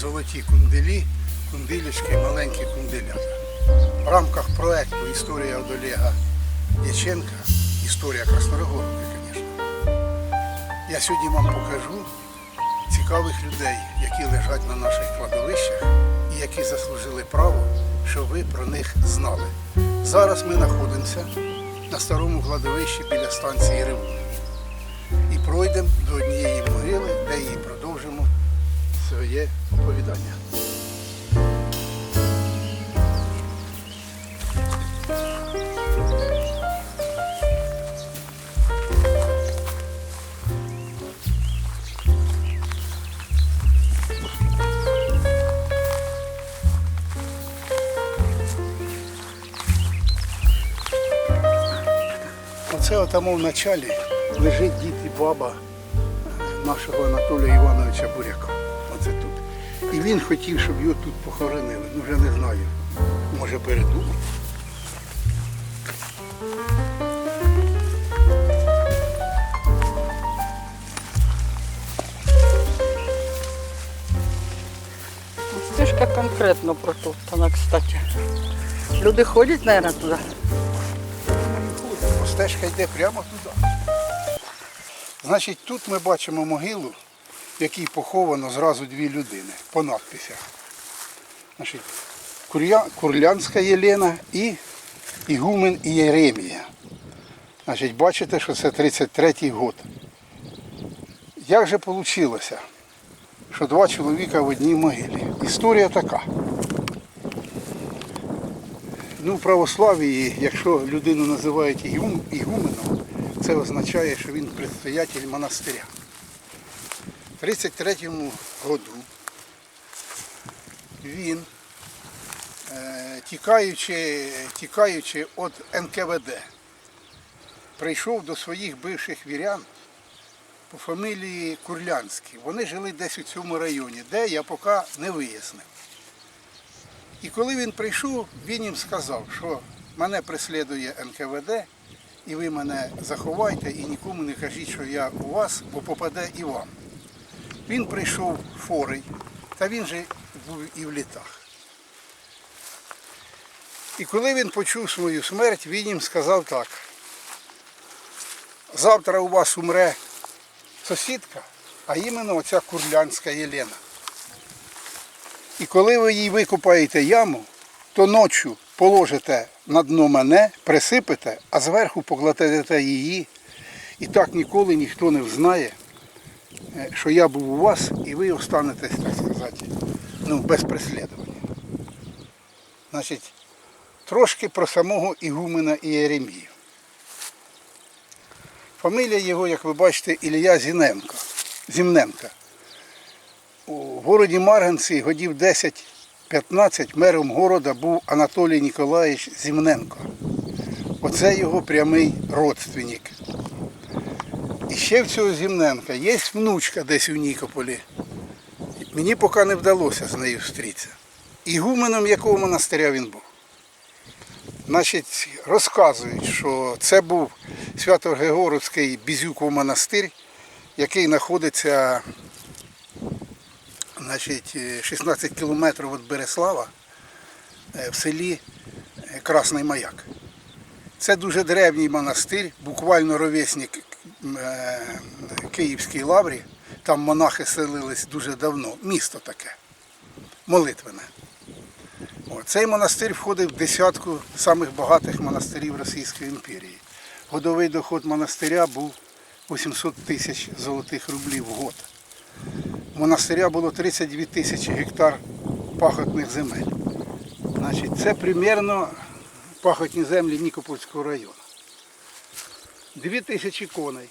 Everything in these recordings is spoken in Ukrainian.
золоті кунделі, кундилячки, маленькі кунделята. В рамках проекту Історія від Олега Дяченка, історія Краснорогорівки, звісно. Я сьогодні вам покажу цікавих людей, які лежать на наших кладовищах і які заслужили право, щоб ви про них знали. Зараз ми знаходимося на старому кладовищі біля станції Ривун. І пройдемо до однієї могили, де її продовжимо своє оповідання. Оце отамо в началі лежить дід і баба е, нашого Анатолія Івановича Буряка. І він хотів, щоб його тут похоронили. Ну вже не знаю. Може передумав. Стежка конкретно протоптана, кстати. Люди ходять, мабуть, туди. Стежка йде прямо туди. Значить, тут ми бачимо могилу, в якій поховано зразу дві людини по надписях. Значить, Курлянська Єлена і Ігумен і Єремія. Значить, бачите, що це 33-й год. Як же вийшло, що два чоловіка в одній могилі? Історія така. Ну, в православії, якщо людину називають ігуменом, це означає, що він предстоятель монастиря. В 33-му году він, е, тікаючи, тікаючи від НКВД, прийшов до своїх бивших вірян по фамілії Курлянський. Вони жили десь у цьому районі, де я поки не вияснив. І коли він прийшов, він їм сказав, що мене преслідує НКВД, і ви мене заховайте і нікому не кажіть, що я у вас, бо попаде і вам. Він прийшов форий, та він же був і в літах. І коли він почув свою смерть, він їм сказав так. Завтра у вас умре сусідка, а іменно оця курлянська Єлена. І коли ви їй викопаєте яму, то ночі положите на дно мене, присипете, а зверху покладете її. І так ніколи ніхто не взнає, що я був у вас, і ви останетесь, так сказати, ну, без преслідування. Значить, трошки про самого Ігумена і Єремію. Фамілія його, як ви бачите, Ілля Зіненко. Зімненко. У городі Марганці годів 10-15 мером города був Анатолій Ніколаївич Зімненко. Оце його прямий родственник. І ще в цього Зімненка є внучка десь у Нікополі. Мені поки не вдалося з нею зустрітися. Ігуменом якого монастиря він був. Значить, розказують, що це був Свято-Григоровський Бізюков монастир, який знаходиться значить, е, 16 кілометрів від Береслава е, в селі е, Красний Маяк. Це дуже древній монастир, буквально ровесник Київській лаврі. Там монахи селились дуже давно. Місто таке, молитвене. Цей монастир входив в десятку самих багатих монастирів Російської імперії. Годовий доход монастиря був 800 тисяч золотих рублів в год. Монастиря було 32 тисячі гектар пахотних земель. Значить, це примерно пахотні землі Нікопольського району. Дві тисячі коней,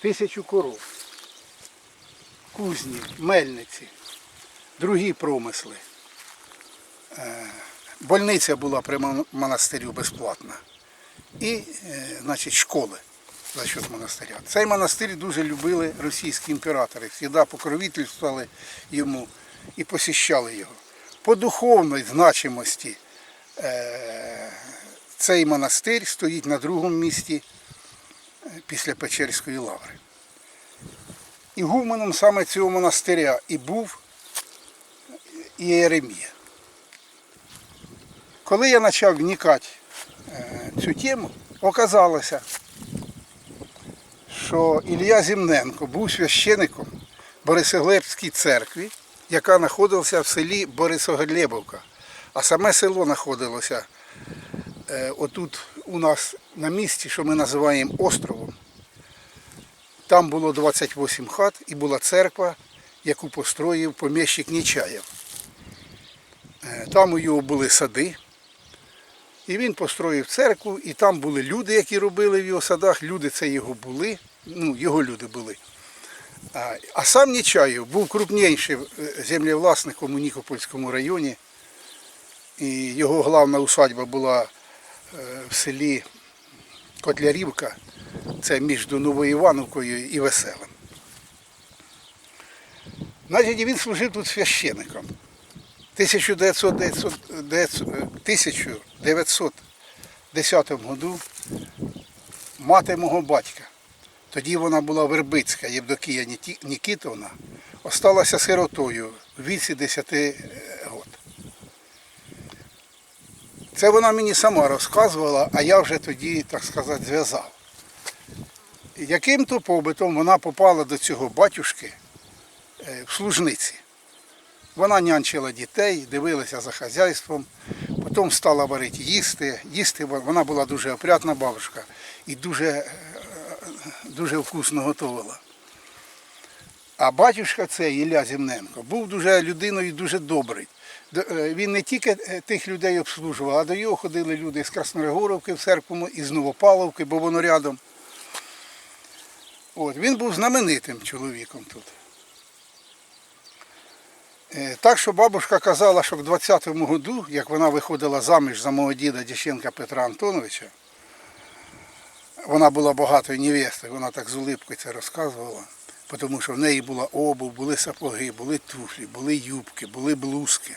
тисячу коров, кузні, мельниці, другі промисли. Е, Больниця була при монастирю безплатна. І е, значить, школи за счет монастиря. Цей монастир дуже любили російські імператори, завжди покровительствували йому і посіщали його. По духовній значимості е, цей монастир стоїть на другому місці е, після Печерської лаври. Ігуменом саме цього монастиря і був Єремія. Коли я почав вникати е, цю тему, оказалося, що Ілля Зімненко був священником Борисоглебській церкві, яка знаходилася в селі Борисоглебовка. А саме село знаходилося отут у нас на місці, що ми називаємо островом. Там було 28 хат і була церква, яку построїв поміщик Нічаєв. Е, Там у його були сади. І він построїв церкву, і там були люди, які робили в його садах. Люди це його були, ну, його люди були. А, сам Нічаєв був крупнішим е, землевласником у Нікопольському районі. І його головна усадьба була е, в селі Котлярівка, це між Новою Івановкою і Веселим. Значить, він служив тут священником. 1900 1910 году мати мого батька, тоді вона була Вербицька, Євдокія Нікітовна, осталася сиротою в віці 10 років. Це вона мені сама розказувала, а я вже тоді, так сказати, зв'язав. Яким то побитом вона попала до цього батюшки е, в служниці. Вона нянчила дітей, дивилася за хазяйством, потім стала варити їсти. Їсти вона була дуже опрятна бабушка і дуже, е, дуже вкусно готувала. А батюшка цей Ілля Зімненко був дуже людиною дуже добрий. Е, Він не тільки е, тих людей обслужував, а до його ходили люди з Краснорогоровки в церкву, із Новопавловки, бо воно рядом. От, він був знаменитим чоловіком тут. Е, Так що бабушка казала, що в 20-му году, як вона виходила заміж за мого діда Дяченка Петра Антоновича, вона була багатою невестою, вона так з улипкою це розказувала, тому що в неї була обув, були сапоги, були туфлі, були юбки, були блузки,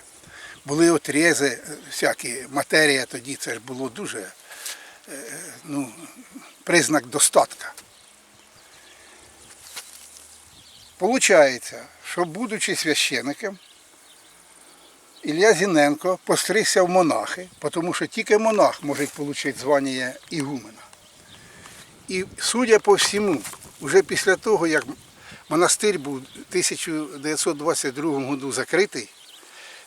були отрези, е, всякі матерія тоді це ж було дуже е, ну, признак достатка. Получається, що будучи священником, Ілля Зіненко постригся в монахи, тому що тільки монах може отримати звання ігумена. І судя по всьому, вже після того, як монастир був в 1922 году закритий,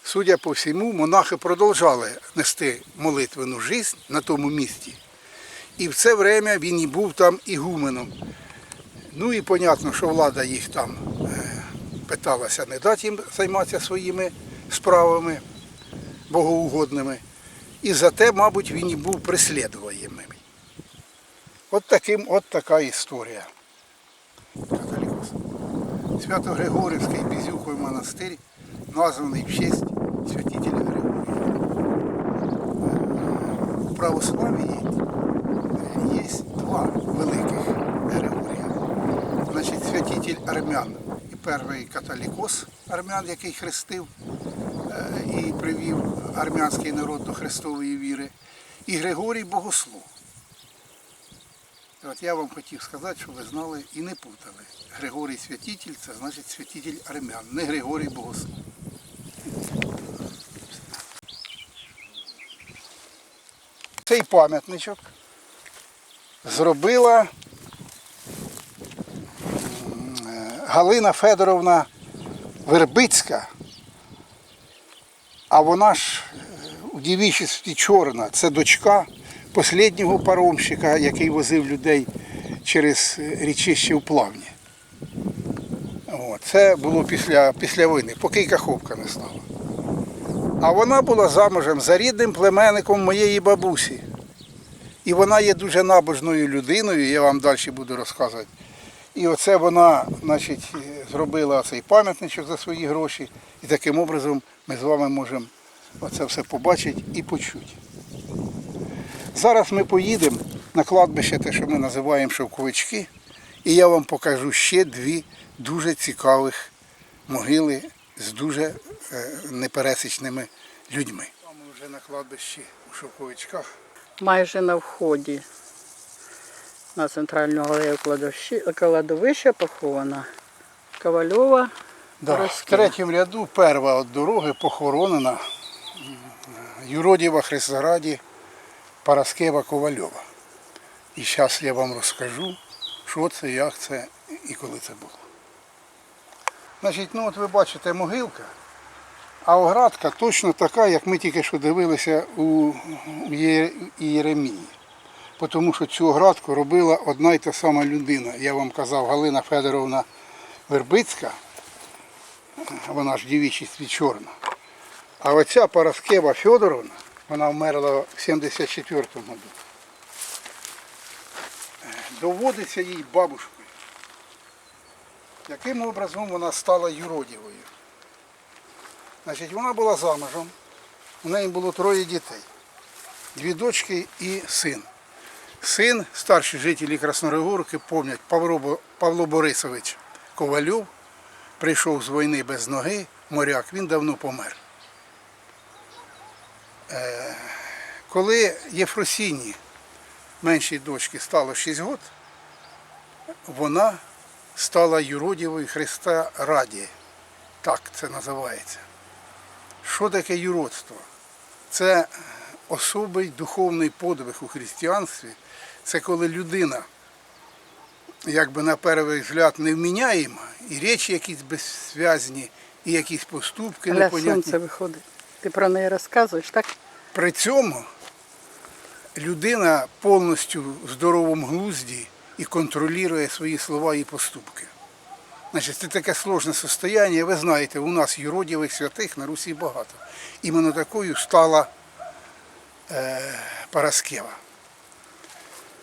судя по всьому, монахи продовжали нести молитвену життя на тому місці. І в це время він і був там ігуменом. Ну і понятно, що влада їх там е, питалася не дати їм займатися своїми справами богоугодними. І за те, мабуть, він і був преслідуваємим. От, таким, от така історія. Свято-Григорівський Безюховий монастир, названий в честь святителя. Е, У православії є два великих Григорія. Значить, святитель армян і перший католікос армян, який хрестив е, і привів армянський народ до Христової віри, і Григорій Богослов. От я вам хотів сказати, щоб ви знали і не путали. Григорій святитель це значить святитель армян, не Григорій Богослов. Цей пам'ятничок зробила е, Галина Федоровна Вербицька, а вона ж е, у дівічості чорна, це дочка останнього паромщика, який возив людей через е, річище у плавні. Це було після, після війни, поки й Каховка не стала. А вона була замужем за рідним племенником моєї бабусі. І вона є дуже набожною людиною, я вам далі буду розказувати. І оце вона значить, зробила цей пам'ятничок за свої гроші. І таким образом ми з вами можемо оце все побачити і почути. Зараз ми поїдемо на кладбище, те, що ми називаємо шовковички, і я вам покажу ще дві дуже цікавих могили з дуже е, непересічними людьми. Ми вже на кладбищі у шовковичках. майже на вході на центральну галерею кладовища похована Ковальова Да. В третьому ряду перша від дороги похоронена Юродіва Христораді Параскева Ковальова. І зараз я вам розкажу, що це, як це і коли це було. Значить, ну от ви бачите могилка, а оградка точно така, як ми тільки що дивилися у Єремії. Тому що цю оградку робила одна й та сама людина. Я вам казав, Галина Федоровна Вербицька, вона ж дівічість чорна. А оця Параскева Федоровна, вона вмерла в 74-му году. Доводиться їй бабушкою. Яким образом вона стала юродівою? Значить, вона була замужем, у неї було троє дітей. Дві дочки і син. Син, старші жителі Краснорогорки, пам'ять Павло, Павло Борисович Ковальов, прийшов з війни без ноги, моряк, він давно помер. Е, коли Єфросіні, меншій дочці, стало 6 років, вона стала юродівою Христа Раді. Так це називається. Що таке юродство? Це особий духовний подвиг у християнстві. Це коли людина, якби на перший взгляд, невміняєма, і речі якісь беззв'язні, і якісь поступки Аля непонятні. сонце виходить. Ти про неї розказуєш, так? При цьому людина повністю в здоровому глузді і контролює свої слова і поступки. Значить, це таке сложне состояние. Ви знаєте, у нас юродівих святих на Русі багато. Іменно такою стала е, Параскева.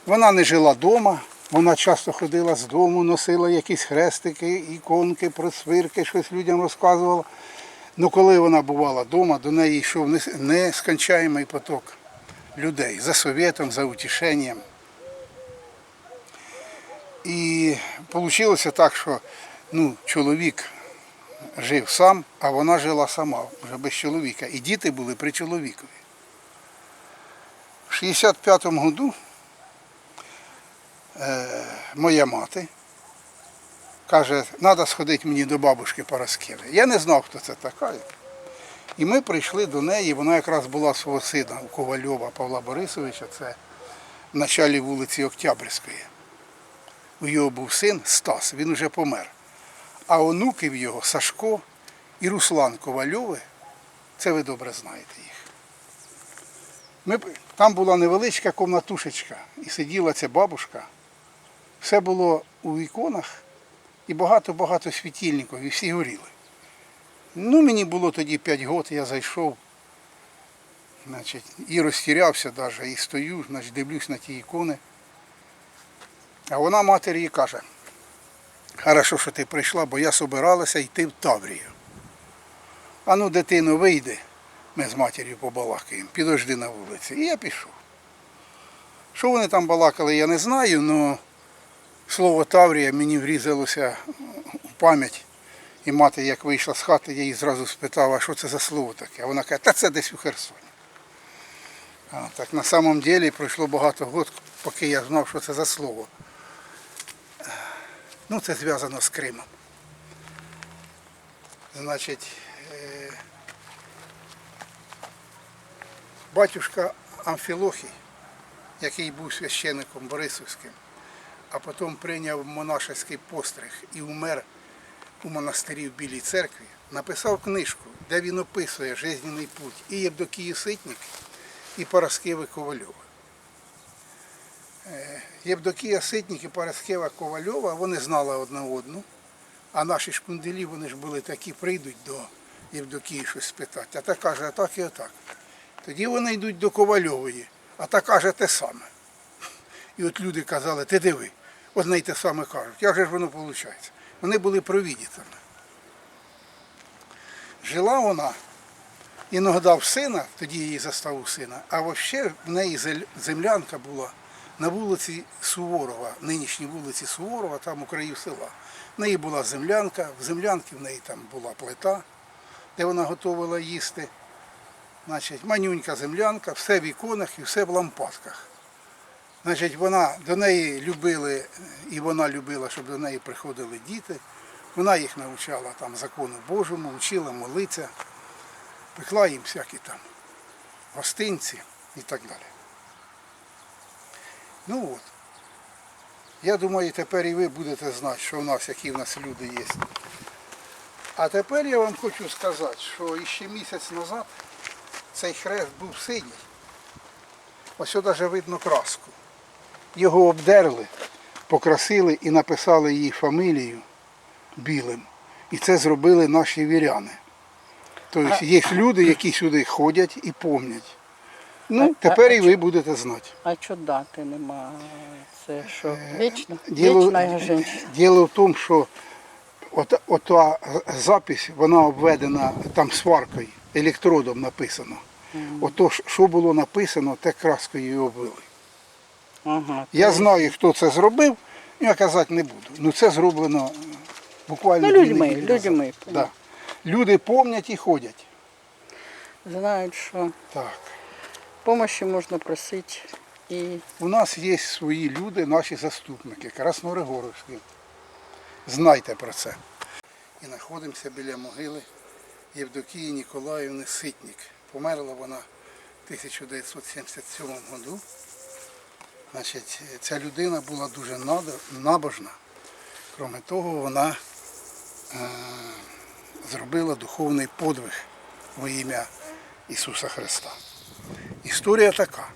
Вона не жила вдома, вона часто ходила з дому, носила якісь хрестики, іконки, просвирки, щось людям розказувала. Ну, коли вона бувала вдома, до неї йшов нес- нескончаємий поток людей за совєтом, за утішенням. І вийшло так, що ну, чоловік жив сам, а вона жила сама, вже без чоловіка. І діти були при чоловікові. В 65-му году е, моя мати каже, треба сходити мені до бабушки Параскеви. Я не знав, хто це така. І ми прийшли до неї, вона якраз була свого сина у Ковальова Павла Борисовича, це в началі вулиці Октябрьської. У його був син Стас, він вже помер. А онуків його Сашко і Руслан Ковальови, це ви добре знаєте їх. Ми, там була невеличка комнатушечка, і сиділа ця бабушка. Все було у віконах і багато-багато світильників, і всі горіли. Ну, мені було тоді 5 років, я зайшов, значить, і розтірявся навіть, і стою, значить, дивлюсь на ті ікони. А вона матері і каже, хорошо, що ти прийшла, бо я собиралася йти в Таврію. А ну, дитино, вийди, ми з матір'ю побалакаємо, підожди на вулиці. І я пішов. Що вони там балакали, я не знаю, але слово Таврія мені врізалося в пам'ять. І мати, як вийшла з хати, я її зразу спитав, а що це за слово таке? А вона каже, та це десь у Херсоні. А, так на самом деле пройшло багато років, поки я знав, що це за слово. Ну, це зв'язано з Кримом. Значить, е, батюшка Амфілохій, який був священником Борисовським, а потім прийняв монашеський постриг і умер у монастирі в Білій церкві, написав книжку, де він описує жизненний путь і Євдокії Ситник, і Параскеви Ковальова. Е, Євдокія Ситник і Параскева Ковальова, вони знали одна одну, а наші шпунделі, вони ж були такі, прийдуть до Євдокії щось спитати, а та каже, а так і отак. Тоді вони йдуть до Ковальової, а та каже те саме. І от люди казали, ти диви, одне й те саме кажуть. Як же ж воно виходить? Вони були провідцями. Жила вона іноді в сина, тоді її застав у сина, а взагалі в неї землянка була на вулиці Суворова, нинішній вулиці Суворова, там у країв села. В неї була землянка, в землянці в неї там була плита, де вона готувала їсти. Значить, манюнька землянка, все в іконах і все в лампадках. Значить, вона до неї любили, і вона любила, щоб до неї приходили діти. Вона їх навчала там закону Божому, вчила молитися, пекла їм всякі там гостинці і так далі. Ну от. Я думаю, тепер і ви будете знати, що в нас, які в нас люди є. А тепер я вам хочу сказати, що іще місяць назад цей хрест був синій. Ось навіть видно краску. Його обдерли, покрасили і написали її фамілію білим. І це зробили наші віряни. Тобто є люди, які сюди ходять і помнять. Ну, А- тепер а- і ви будете знати. А що дати нема? Це що, вічно? Діло, Вічна жінка. діло в тому, що от, ота запись, вона обведена там сваркою, електродом написано. Ото, що було написано, те краскою і обвели. Ага. Я знаю, хто це зробив, я казати не буду. Ну це зроблено е, буквально Ну, дві людьми, назад. людьми. Да. Люди помнять і ходять. Знають, що Так. Допомоги можна просити. І У нас є свої люди, наші заступники, Краснорегоровські. Знайте про це. І знаходимося біля могили Євдокії Ніколаївни Ситнік. Померла вона в 1977 году. Значить, ця людина була дуже набожна. Кроме того, вона е, зробила духовний подвиг во ім'я Ісуса Христа. Історія така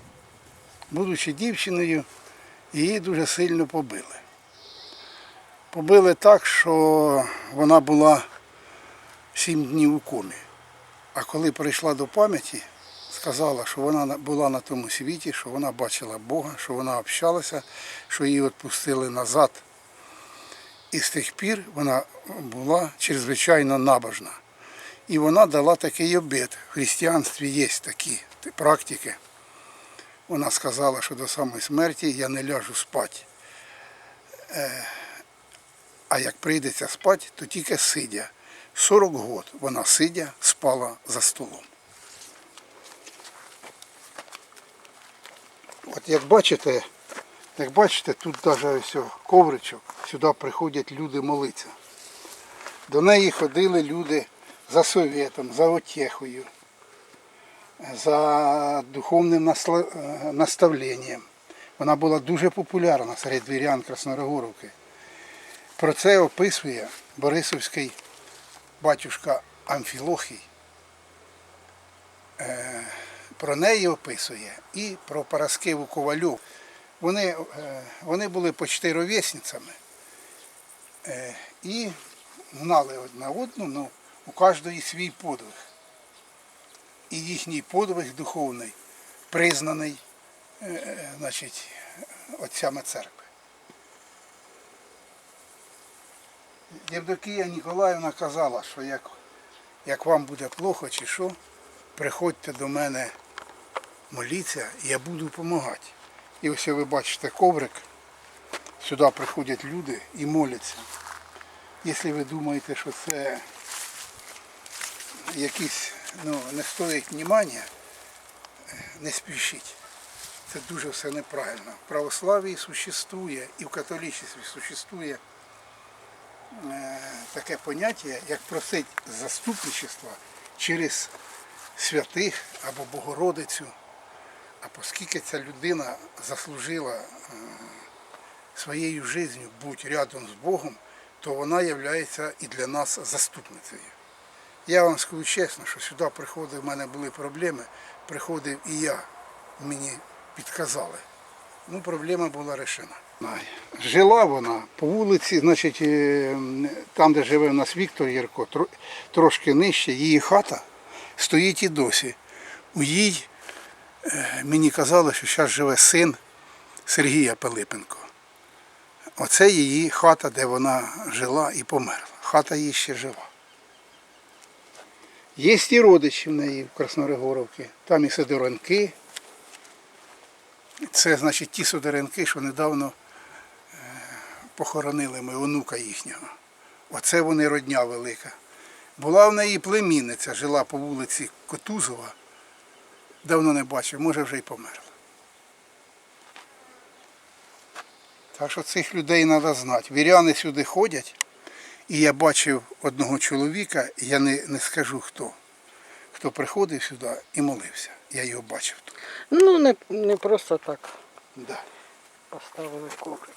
будучи дівчиною, її дуже сильно побили. Побили так, що вона була сім днів у комі. А коли прийшла до пам'яті, сказала, що вона була на тому світі, що вона бачила Бога, що вона общалася, що її відпустили назад. І з тих пір вона була чрезвичайно набожна. І вона дала такий обід. В християнстві є такі практики. Вона сказала, що до самої смерті я не ляжу спати. Е, А як прийдеться спати, то тільки сидя. 40 год вона сидя спала за столом. От як бачите, як бачите, тут навіть ковричок, сюди приходять люди молитися. До неї ходили люди за совєтом, за отєхою за духовним е, наставленням. Вона була дуже популярна серед вірян Краснорогоровки. Про це описує Борисовський батюшка Амфілохій. Е, Про неї описує і про Параскеву Ковальов. Вони, е, вони були почти ровесницями і гнали одна одну, ну, у кожної свій подвиг і їхній подвиг духовний признаний е, е, значить, отцями церкви. Євдокія Ніколаївна казала, що як, як вам буде плохо чи що, приходьте до мене моліться, я буду допомагати. І ось ви бачите коврик, сюди приходять люди і моляться. Якщо ви думаєте, що це якісь ну, не стоїть внимання, не спішіть. Це дуже все неправильно. В православії существує і в католичестві существує е, таке поняття, як просить заступничества через святих або Богородицю. А оскільки ця людина заслужила е, своєю життю бути рядом з Богом, то вона є і для нас заступницею. Я вам скажу чесно, що сюди приходив, в мене були проблеми, приходив і я, мені підказали. Ну, проблема була рішена. Жила вона по вулиці, значить, е, там, де живе у нас Віктор Єрко, трошки нижче, її хата стоїть і досі. У їй е, мені казали, що зараз живе син Сергія Пилипенко. Оце її хата, де вона жила і померла. Хата її ще жива. Є і родичі в неї в Краснорегоровці, там і Сидоренки. Це значить ті Сидоренки, що недавно е, похоронили ми онука їхнього. Оце вони родня велика. Була в неї племінниця, жила по вулиці Котузова. Давно не бачив, може вже й померла. Так що цих людей треба знати. Віряни сюди ходять І я бачив одного чоловіка, я не, не скажу хто, хто приходив сюди і молився. Я його бачив тут. Ну, не, не просто так Да. поставили коврик.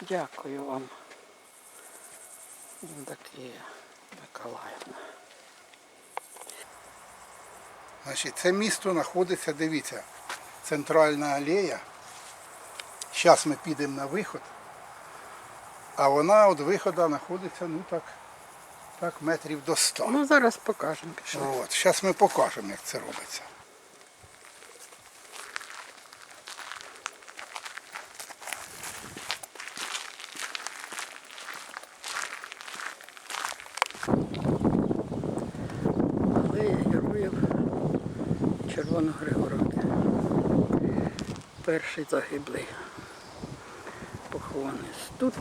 Дякую вам, Євдокія Миколаївна. Значить, це місто знаходиться, дивіться, центральна алея. Зараз ми підемо на виход, а вона від виходу знаходиться, ну так, так метрів до 100. Ну, зараз покажемо. Пішли. От, зараз ми покажемо, як це робиться. Алея героїв Червоногригоровки. Перший загиблий. Похований тут.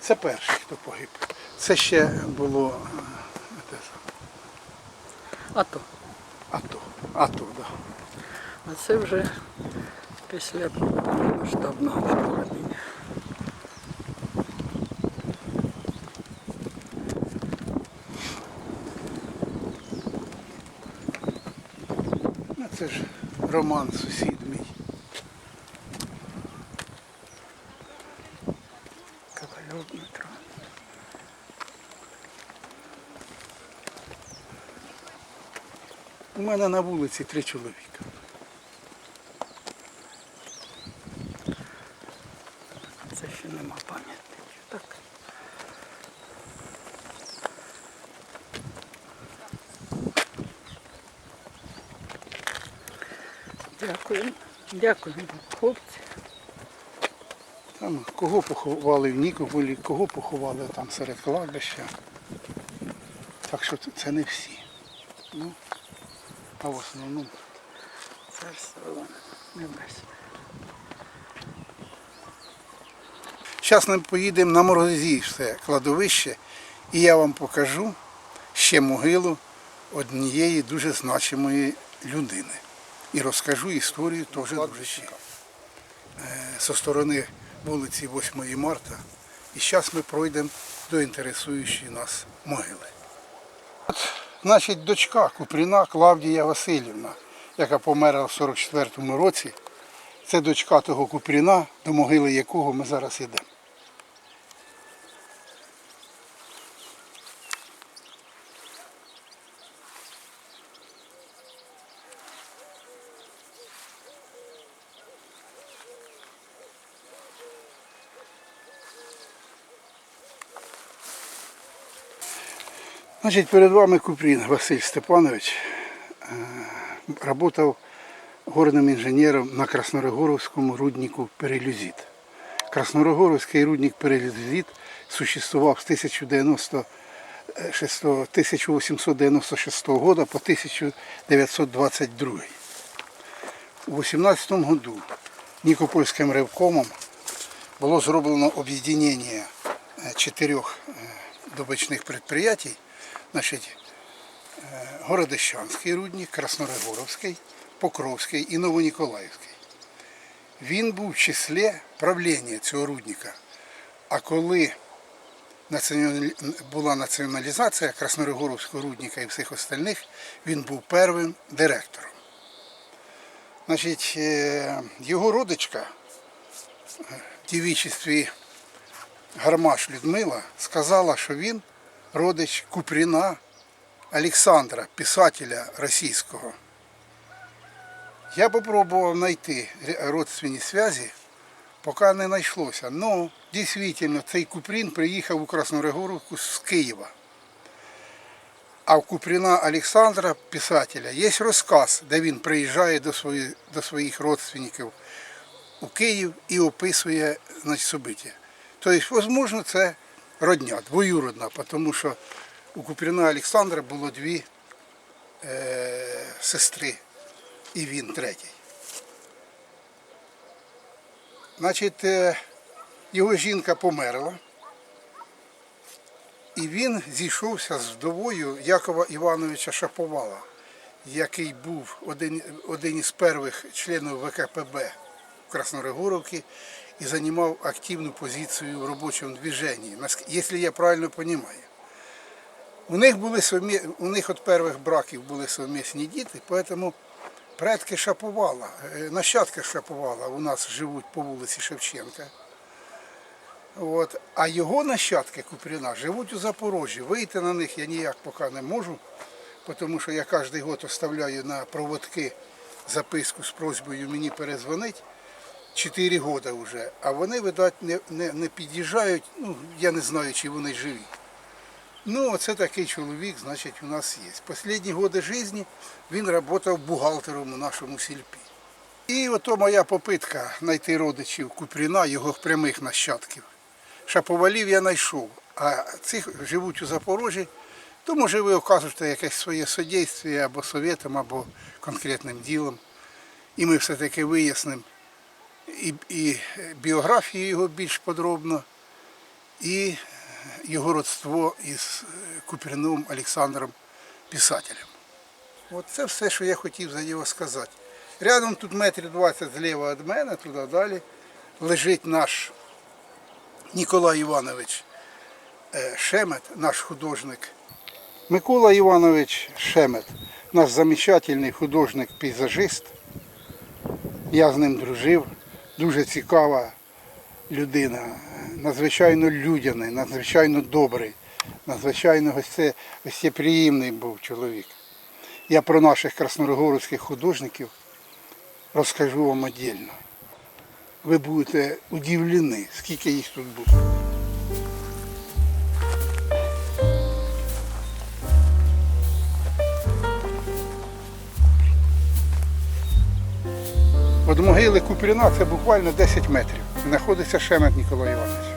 Це перший, хто погиб. Це ще було е, те саме, А то. АТО. АТО, да. А це вже після повномасштабного вторгнення. Ну, Це ж Роман, сусід мій. Ковальов Дмитро. У мене на вулиці три чоловіка. Це ще нема пам'ятників. Так. Дякую. Дякую, хлопці. Там кого поховали в Нікополі, кого поховали там серед кладбища. Так що це не всі. Ну, а в основному Царство небесне. Зараз ми поїдемо на Морозівське кладовище і я вам покажу ще могилу однієї дуже значимої людини. І розкажу історію теж дуже цікаво. Зі сторони вулиці 8 марта. І зараз ми пройдемо до інтересуючої нас могили. Значить, дочка Купріна Клавдія Васильівна, яка померла в 44-му році, це дочка того Купріна, до могили якого ми зараз йдемо. Значить, перед вами Купрін Василь Степанович е, работав горним інженером на Краснорогоровському руднику Перелюзит. Краснорогоровський рудник Перелюзит существував з 1096 1896 года по 1922. У 18 году Нікопольським ревкомом було зроблено об'єднання е, чотирьох е, добичних підприємств, значить, е, Городищанський рудник, Краснорогоровський, Покровський і Новоніколаївський. Він був в числі правління цього рудника. А коли була націоналізація Краснорогоровського рудника і всіх остальних, він був первим директором. Значить, е, його родичка е, в дівічестві Гармаш Людмила сказала, що він родич Купріна Олександра, писателя російського. Я попробував знайти родственні зв'язки, поки не знайшлося. Ну, дійсно, цей Купрін приїхав у Краснорогоровку з Києва. А в Купріна Олександра, писателя, є розказ, де він приїжджає до, свої, до своїх родственників у Київ і описує значить, события. Тобто, можливо, це родня, двоюродна, тому що у Купріна Олександра було дві е, сестри, і він третій. Значить, е, його жінка померла, і він зійшовся з вдовою Якова Івановича Шаповала, який був один, один із перших членів ВКПБ в Краснорогоровці і займав активну позицію в робочому движенні, наск- якщо я правильно розумію. У них були совмі... у них від перших браків були совмісні діти, тому предки Шаповала, е, нащадки Шаповала у нас живуть по вулиці Шевченка. От. А його нащадки Купріна живуть у Запорожжі. Вийти на них я ніяк поки не можу, тому що я кожен год оставляю на проводки записку з просьбою мені перезвонити. Чотири роки вже, а вони, видать, не, не, не під'їжджають, ну, я не знаю, чи вони живі. Ну, оце такий чоловік, значить, у нас є. Останні роки життя він працював бухгалтером у нашому сільпі. І ото моя попитка знайти родичів Купріна, його прямих нащадків. Шаповалів я знайшов, а цих живуть у Запорожжі, то може ви окажете якесь своє содействие або совєтом, або конкретним ділом. І ми все-таки вияснимо і, і біографію його більш подробно, і його родство із Купріном Олександром писателем. От це все, що я хотів за нього сказати. Рядом тут метрів 20 зліва від мене, туди далі, лежить наш Ніколай Іванович е, Шемет, наш художник. Микола Іванович Шемет, наш замечательний художник-пейзажист. Я з ним дружив, дуже цікава людина, надзвичайно людяний, надзвичайно добрий, надзвичайно госте, гостєприємний був чоловік. Я про наших красногородських художників розкажу вам віддільно. Ви будете удивлені, скільки їх тут буде. Від могили Купріна це буквально 10 метрів. Знаходиться Шемет Ніколай Іванович.